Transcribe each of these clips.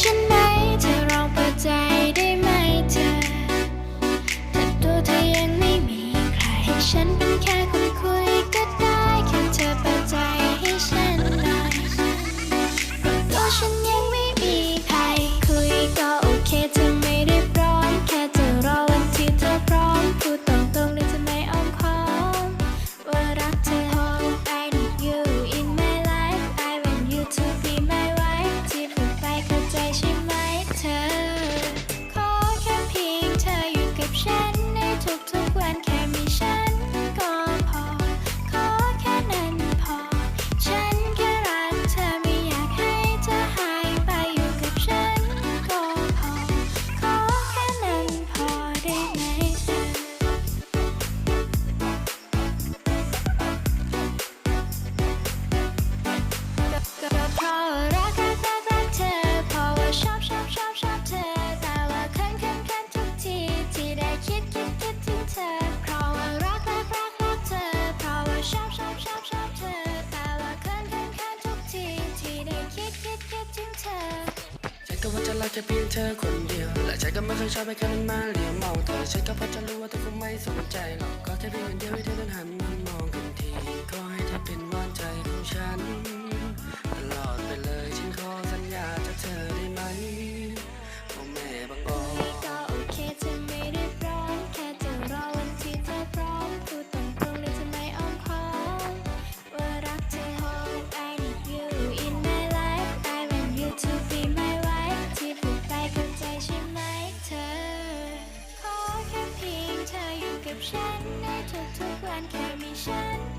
ฉันไหมเธอลองปิดใจได้ไหมเธอ แต่ตัวเธอยังไม่มีใคร ฉันเป็นแค่ เธอ ฉันก็ว่าจะรักแค่เพียงเธอคนเดียว และฉันก็ไม่เคยชอบให้ใครมันมาเหลียวมาเธอฉันก็พอจะรู้ว่าเธอ 山。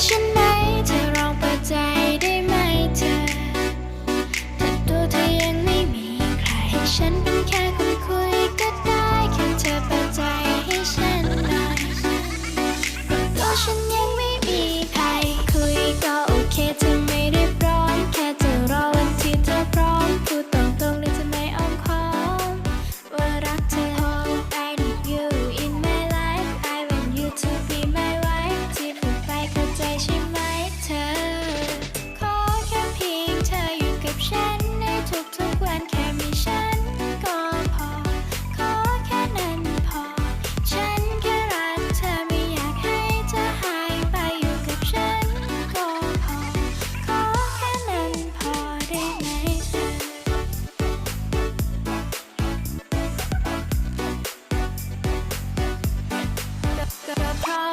illusion 감.